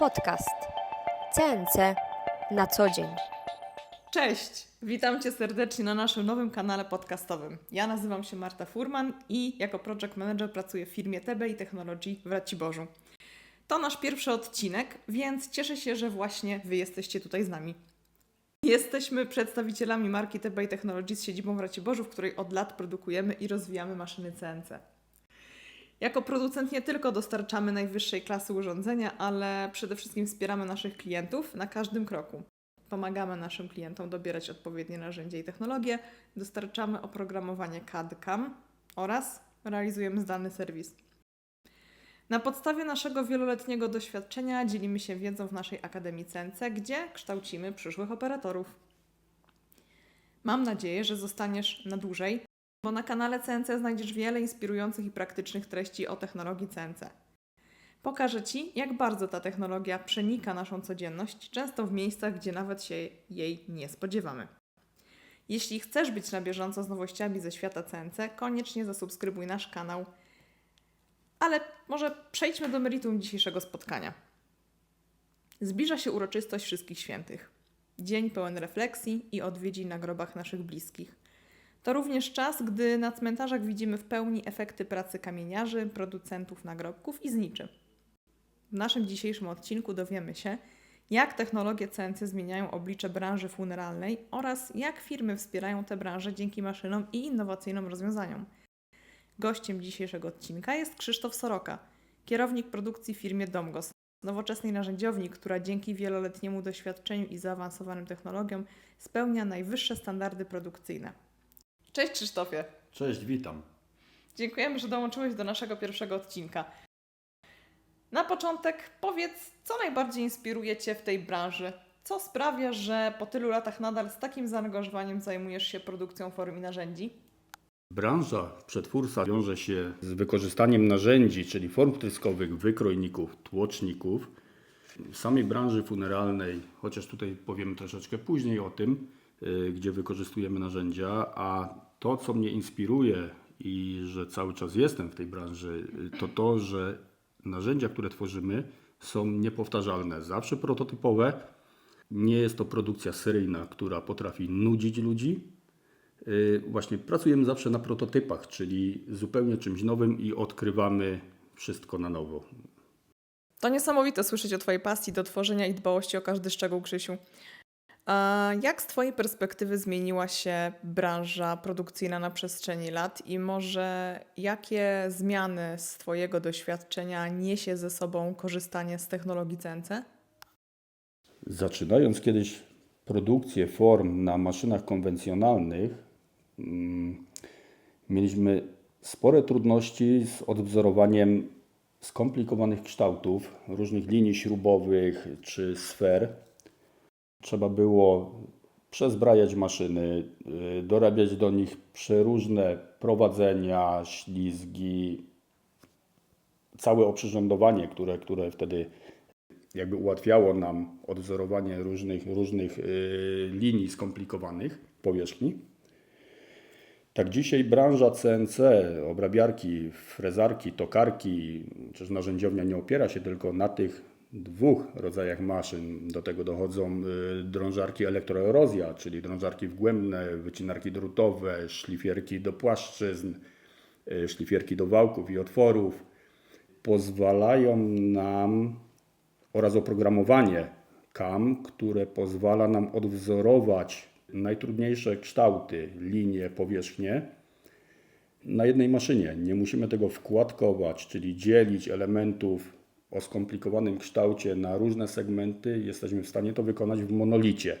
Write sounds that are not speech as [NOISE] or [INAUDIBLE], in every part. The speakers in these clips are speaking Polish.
Podcast CNC na co dzień. Cześć! Witam Cię serdecznie na naszym nowym kanale podcastowym. Ja nazywam się Marta Furman i jako project manager pracuję w firmie TBI Technology w Raciborzu. To nasz pierwszy odcinek, więc cieszę się, że właśnie Wy jesteście tutaj z nami. Jesteśmy przedstawicielami marki TBI Technology z siedzibą w Raciborzu, w której od lat produkujemy i rozwijamy maszyny CNC. Jako producent nie tylko dostarczamy najwyższej klasy urządzenia, ale przede wszystkim wspieramy naszych klientów na każdym kroku. Pomagamy naszym klientom dobierać odpowiednie narzędzia i technologie, dostarczamy oprogramowanie CAD-CAM oraz realizujemy zdalny serwis. Na podstawie naszego wieloletniego doświadczenia dzielimy się wiedzą w naszej Akademii CNC, gdzie kształcimy przyszłych operatorów. Mam nadzieję, że zostaniesz na dłużej, bo na kanale CNC znajdziesz wiele inspirujących i praktycznych treści o technologii CNC. Pokażę Ci, jak bardzo ta technologia przenika naszą codzienność, często w miejscach, gdzie nawet się jej nie spodziewamy. Jeśli chcesz być na bieżąco z nowościami ze świata CNC, koniecznie zasubskrybuj nasz kanał. Ale może przejdźmy do meritum dzisiejszego spotkania. Zbliża się uroczystość Wszystkich Świętych. Dzień pełen refleksji i odwiedzin na grobach naszych bliskich. To również czas, gdy na cmentarzach widzimy w pełni efekty pracy kamieniarzy, producentów nagrobków i zniczy. W naszym dzisiejszym odcinku dowiemy się, jak technologie CNC zmieniają oblicze branży funeralnej oraz jak firmy wspierają tę branżę dzięki maszynom i innowacyjnym rozwiązaniom. Gościem dzisiejszego odcinka jest Krzysztof Soroka, kierownik produkcji firmie Domgos, nowoczesnej narzędziowni, która dzięki wieloletniemu doświadczeniu i zaawansowanym technologiom spełnia najwyższe standardy produkcyjne. Cześć Krzysztofie! Cześć, witam. Dziękujemy, że dołączyłeś do naszego pierwszego odcinka. Na początek powiedz, co najbardziej inspiruje Cię w tej branży? Co sprawia, że po tylu latach nadal z takim zaangażowaniem zajmujesz się produkcją form i narzędzi? Branża przetwórstwa wiąże się z wykorzystaniem narzędzi, czyli form tryskowych, wykrojników, tłoczników. W samej branży funeralnej, chociaż tutaj powiemy troszeczkę później o tym, y, gdzie wykorzystujemy narzędzia, a to, co mnie inspiruje i że cały czas jestem w tej branży, y, to to, że narzędzia, które tworzymy, są niepowtarzalne, zawsze prototypowe. Nie jest to produkcja seryjna, która potrafi nudzić ludzi, Y, Właśnie pracujemy zawsze na prototypach, czyli zupełnie czymś nowym i odkrywamy wszystko na nowo. To niesamowite słyszeć o Twojej pasji do tworzenia i dbałości o każdy szczegół, Krzysiu. A jak z Twojej perspektywy zmieniła się branża produkcyjna na przestrzeni lat i może jakie zmiany z Twojego doświadczenia niesie ze sobą korzystanie z technologii CNC? Zaczynając kiedyś produkcję form na maszynach konwencjonalnych, mm, mieliśmy spore trudności z odwzorowaniem skomplikowanych kształtów, różnych linii śrubowych czy sfer. Trzeba było przezbrajać maszyny, y, dorabiać do nich przeróżne prowadzenia, ślizgi, całe oprzyrządowanie, które, które wtedy jakby ułatwiało nam odwzorowanie różnych, różnych y, linii skomplikowanych powierzchni. Tak dzisiaj branża CNC, obrabiarki, frezarki, tokarki, czy narzędziownia nie opiera się tylko na tych dwóch rodzajach maszyn. Do tego dochodzą y, drążarki elektroerozja, czyli drążarki wgłębne, wycinarki drutowe, szlifierki do płaszczyzn, y, szlifierki do wałków i otworów. Pozwalają nam oraz oprogramowanie CAM, które pozwala nam odwzorować najtrudniejsze kształty, linie, powierzchnie na jednej maszynie. Nie musimy tego wkładkować, czyli dzielić elementów o skomplikowanym kształcie na różne segmenty. Jesteśmy w stanie to wykonać w monolicie.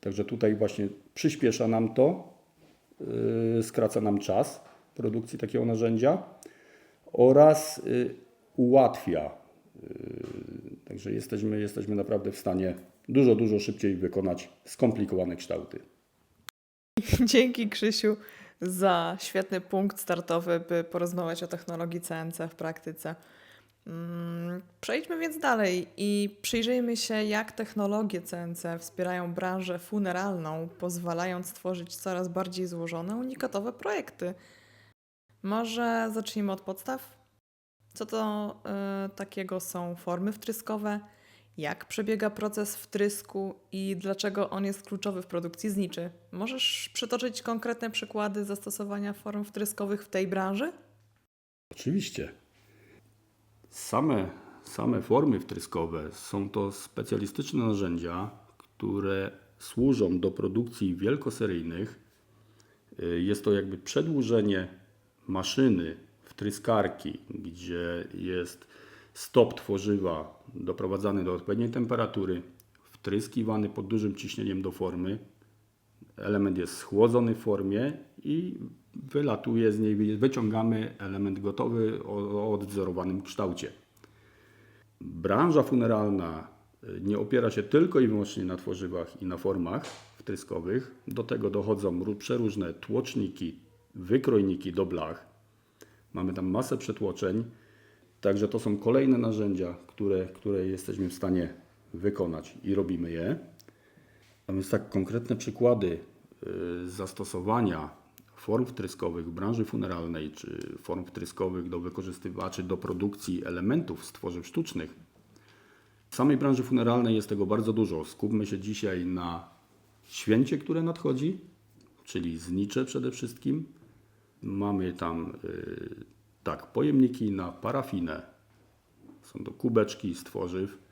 Także tutaj właśnie przyspiesza nam to, yy, skraca nam czas produkcji takiego narzędzia oraz yy, ułatwia Także jesteśmy, jesteśmy naprawdę w stanie dużo, dużo szybciej wykonać skomplikowane kształty. [LAUGHS] Dzięki Krzysiu za świetny punkt startowy, by porozmawiać o technologii CNC w praktyce. Mm, Przejdźmy więc dalej i przyjrzyjmy się, jak technologie CNC wspierają branżę funeralną, pozwalając tworzyć coraz bardziej złożone, unikatowe projekty. Może zacznijmy od podstaw? Co to e, takiego są formy wtryskowe? Jak przebiega proces wtrysku i dlaczego on jest kluczowy w produkcji zniczy? Możesz przytoczyć konkretne przykłady zastosowania form wtryskowych w tej branży? Oczywiście. Same, same formy wtryskowe są to specjalistyczne narzędzia, które służą do produkcji wielkoseryjnych. Y, Jest to jakby przedłużenie maszyny wtryskarki, gdzie jest stop tworzywa doprowadzany do odpowiedniej temperatury, wtryskiwany pod dużym ciśnieniem do formy. Element jest w formie i wylatuje z niej, wyciągamy element gotowy o, odwzorowanym kształcie. Branża funeralna y, nie opiera się tylko i wyłącznie na tworzywach i na formach wtryskowych. Do tego dochodzą ró- przeróżne tłoczniki, wykrojniki do blach. Mamy tam masę przetłoczeń. Także to są kolejne narzędzia, które, które jesteśmy w stanie wykonać i robimy je. A więc tak konkretne przykłady y, zastosowania form wtryskowych w branży funeralnej, czy form wtryskowych do wykorzystywaczy do produkcji elementów z tworzyw sztucznych. W samej branży funeralnej jest tego bardzo dużo. Skupmy się dzisiaj na święcie, które nadchodzi, czyli znicze przede wszystkim. Mamy tam y, tak, pojemniki na parafinę. Są to kubeczki z tworzyw,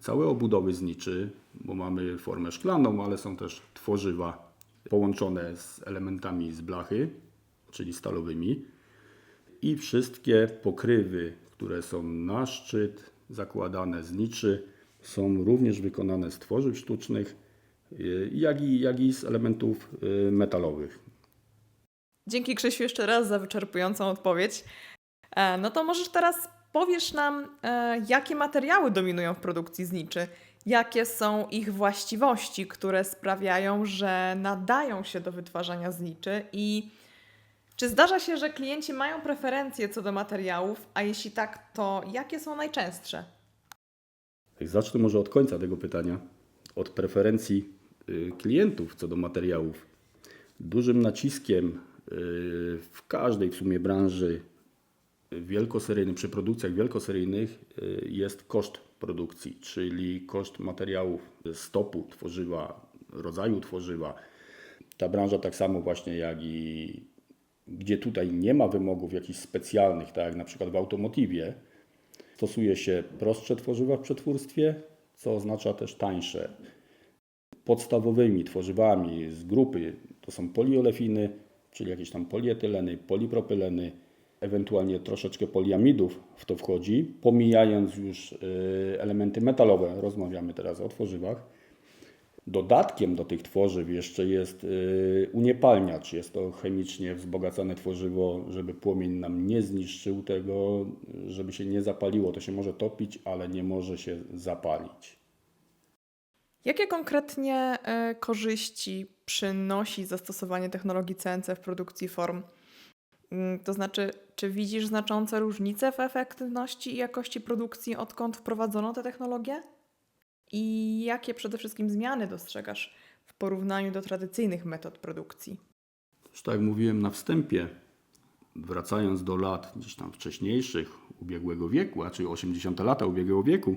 całe obudowy zniczy, bo mamy formę szklaną, ale są też tworzywa połączone z elementami z blachy, czyli stalowymi. I wszystkie pokrywy, które są na szczyt zakładane z niczy, są również wykonane z tworzyw sztucznych, y, jak i, jak i z elementów y, metalowych. Dzięki Krzysiu jeszcze raz za wyczerpującą odpowiedź. E, No to możesz teraz powiesz nam, e, jakie materiały dominują w produkcji zniczy, jakie są ich właściwości, które sprawiają, że nadają się do wytwarzania zniczy i czy zdarza się, że klienci mają preferencje co do materiałów, a jeśli tak, to jakie są najczęstsze? Tak, Zacznę może od końca tego pytania, od preferencji y, klientów co do materiałów. Dużym naciskiem y, w każdej w sumie branży wielkoseryjnej, przy produkcjach wielkoseryjnych y, jest koszt produkcji, czyli koszt materiałów, stopu tworzywa, rodzaju tworzywa. Ta branża tak samo właśnie jak i gdzie tutaj nie ma wymogów jakichś specjalnych, tak jak na przykład w automotywie, Stosuje się prostsze tworzywa w przetwórstwie, co oznacza też tańsze. Podstawowymi tworzywami z grupy to są poliolefiny, czyli jakieś tam polietyleny, polipropyleny, ewentualnie troszeczkę poliamidów w to wchodzi, pomijając już y, elementy metalowe. Rozmawiamy teraz o tworzywach. Dodatkiem do tych tworzyw jeszcze jest y, uniepalniacz. Jest to chemicznie wzbogacane tworzywo, żeby płomień nam nie zniszczył tego, żeby się nie zapaliło. To się może topić, ale nie może się zapalić. Jakie konkretnie e, korzyści przynosi zastosowanie technologii CNC w produkcji form? Mm, To znaczy, czy widzisz znaczące różnice w efektywności i jakości produkcji, odkąd wprowadzono tę technologię? I jakie przede wszystkim zmiany dostrzegasz w porównaniu do tradycyjnych metod produkcji? Już tak jak mówiłem na wstępie, wracając do lat gdzieś tam wcześniejszych ubiegłego wieku, a czyli 80 lata ubiegłego wieku,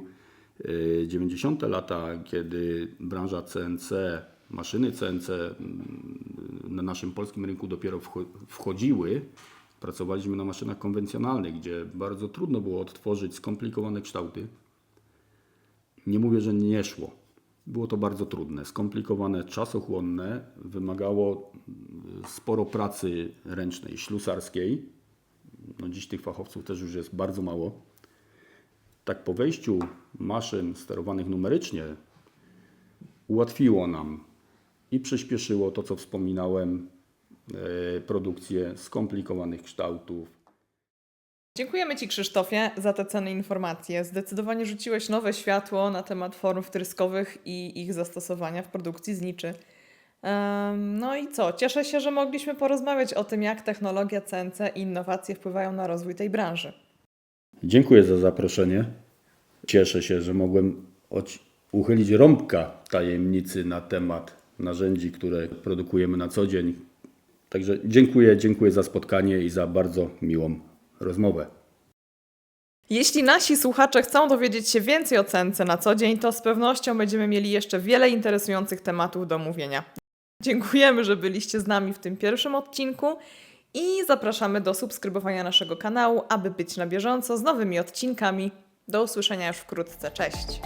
y, 90 lata, kiedy branża CNC, maszyny CNC na naszym polskim rynku dopiero wcho- wchodziły, pracowaliśmy na maszynach konwencjonalnych, gdzie bardzo trudno było odtworzyć skomplikowane kształty. Nie mówię, że nie szło. Było to bardzo trudne, skomplikowane, czasochłonne, wymagało mm, sporo pracy ręcznej, ślusarskiej. No dziś tych fachowców też już jest bardzo mało. Tak po wejściu maszyn sterowanych numerycznie ułatwiło nam i przyspieszyło to, co wspominałem, e, produkcję skomplikowanych kształtów, Dziękujemy Ci, Krzysztofie, za te cenne informacje. Zdecydowanie rzuciłeś nowe światło na temat form wtryskowych i ich zastosowania w produkcji zniczy. No i co? Cieszę się, że mogliśmy porozmawiać o tym, jak technologia CNC i innowacje wpływają na rozwój tej branży. Dziękuję za zaproszenie. Cieszę się, że mogłem uchylić rąbka tajemnicy na temat narzędzi, które produkujemy na co dzień. Także dziękuję, dziękuję za spotkanie i za bardzo miłą rozmowę. Jeśli nasi słuchacze chcą dowiedzieć się więcej o cence na co dzień, to z pewnością będziemy mieli jeszcze wiele interesujących tematów do omówienia. Dziękujemy, że byliście z nami w tym pierwszym odcinku i zapraszamy do subskrybowania naszego kanału, aby być na bieżąco z nowymi odcinkami. Do usłyszenia już wkrótce. Cześć!